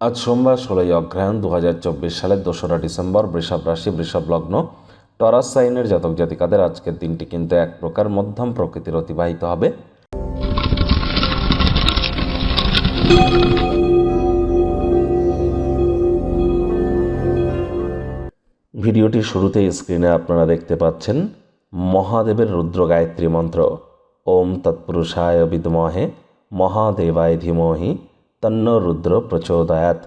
আজ সোমবার, ষোলোই অগ্রহায়ণ দু হাজার চব্বিশ সালের দোসরা ডিসেম্বর, বৃষভ রাশি, বৃষভ লগ্ন। টরাস সাইনের জাতক জাতিকাদের আজকের দিনটি কিন্তু এক প্রকার মধ্যম প্রকৃতির অতিবাহিত হবে। ভিডিওটির শুরুতেই স্ক্রিনে আপনারা দেখতে পাচ্ছেন মহাদেবের রুদ্র গায়ত্রী মন্ত্র। ওম তৎপুরুষায় বিদমহে মহাদেবায় ধীমহি। তন্ন রুদ্র প্রচোদয়াত।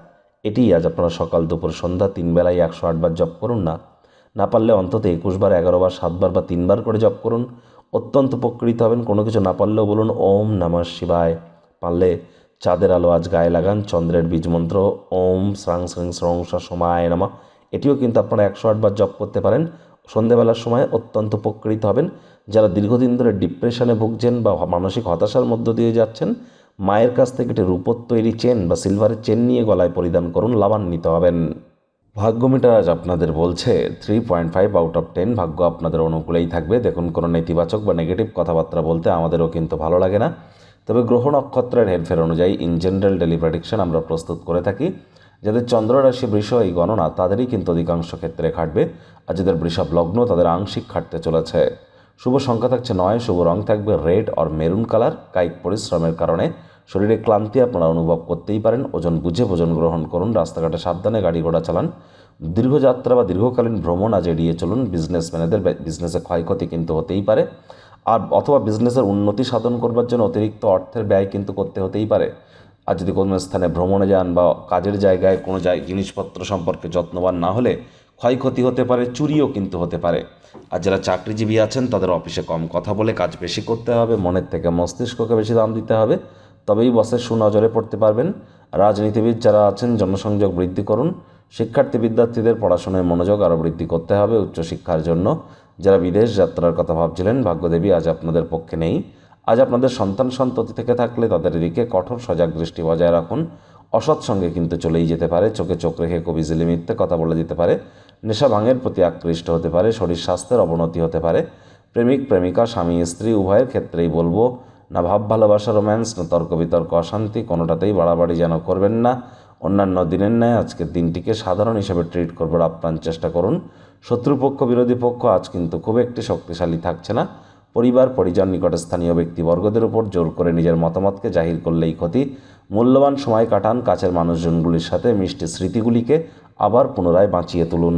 এটি আজ আপনারা সকাল দুপুর সন্ধ্যা তিন বেলায় একশো আটবার জপ করুন না। না পারলে অন্তত একুশ বার, এগারো বার সাতবার বা তিনবার করে জপ করুন। অত্যন্ত উপকৃত হবেন। কোনো কিছু না পারলেও বলুন, ওম নমঃ শিবায়। পারলে চাঁদের আলো আজ গায়ে লাগান, চন্দ্রের বীজ মন্ত্র, ওম স্রাং স্রিং স্রং সমায় নামা। এটিও কিন্তু আপনারা একশো আটবার জপ করতে পারেন। সন্ধেবেলার সময় অত্যন্ত উপকৃত হবেন। যারা দীর্ঘদিন ধরে ডিপ্রেশনে ভুগছেন বা মানসিক হতাশার মধ্য দিয়ে যাচ্ছেন মায়ের কাছ থেকে একটি রূপোর তৈরি চেন বা সিলভারের চেন নিয়ে গলায় পরিধান করুন, লাভান্বিত হবেন। ভাগ্যমিটার আজ আপনাদের বলছে three point five out of ten ভাগ্য আপনাদের অনুকূলেই থাকবে। দেখুন, কোনো নেতিবাচক বা নেগেটিভ কথাবার্তা বলতে আমাদেরও কিন্তু ভালো লাগে না। তবে গ্রহ নক্ষত্রের হেরফের অনুযায়ী ইন জেনারেল ডেলি প্রেডিকশন আমরা প্রস্তুত করে থাকি। যাদের চন্দ্ররাশি বৃষ এই গণনা, তাদেরই কিন্তু অধিকাংশ ক্ষেত্রে খাটবে। আর যাদের বৃষভ লগ্ন, তাদের আংশিক খাটতে চলেছে। শুভ সংখ্যা থাকছে নয়, শুভ রং থাকবে রেড অর মেরুন কালার কায়িক পরিশ্রমের কারণে। শরীরে ক্লান্তি আপনারা অনুভব করতেই পারেন। ওজন বুঝে ভোজন গ্রহণ করুন। রাস্তাঘাটে সাবধানে গাড়ি ঘোড়া চালান। দীর্ঘযাত্রা বা দীর্ঘকালীন ভ্রমণ আজ এড়িয়ে চলুন। বিজনেসম্যানেদের বিজনেসে ক্ষয়ক্ষতি কিন্তু হতেই পারে। আর অথবা বিজনেসের উন্নতি সাধন করবার জন্য অতিরিক্ত অর্থের ব্যয় কিন্তু করতে হতেই পারে। আর যদি কোনো স্থানে ভ্রমণে যান বা কাজের জায়গায় কোনো জিনিসপত্র সম্পর্কে যত্নবান না হলে ক্ষয়ক্ষতি হতে পারে, চুরিও কিন্তু হতে পারে। আর যারা চাকরিজীবী আছেন, তাদের অফিসে কম কথা বলে কাজ বেশি করতে হবে। মনের থেকে মস্তিষ্ককে বেশি দাম দিতে হবে। তবেই বসের সুনজরে পড়তে পারবেন। রাজনীতিবিদ যারা আছেন, জনসংযোগ বৃদ্ধি করুন। শিক্ষার্থী বিদ্যার্থীদের পড়াশোনায় মনোযোগ আরও বৃদ্ধি করতে হবে উচ্চশিক্ষার জন্য। যারা বিদেশ যাত্রার কথা ভাবছিলেন, ভাগ্যদেবী আজ আপনাদের পক্ষে নেই। আজ আপনাদের সন্তান সন্ততি থেকে থাকলে তাদের দিকে কঠোর সজাগ দৃষ্টি বজায় রাখুন। অসৎ সঙ্গে কিন্তু চলেই যেতে পারে, চোখে চোখ রেখে কবিজিলি মিথ্যে কথা বলে দিতে পারে। নেশা ভাঙের প্রতি আকৃষ্ট হতে পারে, শরীর স্বাস্থ্যের অবনতি হতে পারে। প্রেমিক, প্রেমিকা, স্বামী, স্ত্রী, উভয়ের ক্ষেত্রেই বলব না ভাব ভালোবাসা রোম্যান্স, না তর্ক বিতর্ক, অশান্তি, কোনোটাতেই বাড়াবাড়ি যেন করবেন না। অন্যান্য দিনের ন্যায় আজকের দিনটিকে সাধারণ হিসেবে ট্রিট করবার আপ্রাণ চেষ্টা করুন। শত্রুপক্ষ, বিরোধী পক্ষ আজ কিন্তু খুব একটি শক্তিশালী থাকছে না। পরিবার, পরিজন, নিকটে স্থানীয় ব্যক্তিবর্গদের উপর জোর করে নিজের মতামতকে জাহির করলেই ক্ষতি। মূল্যবান সময় কাটান কাছের মানুষজনগুলির সাথে মিষ্টি স্মৃতিগুলিকে আবার পুনরায় বাঁচিয়ে তুলুন।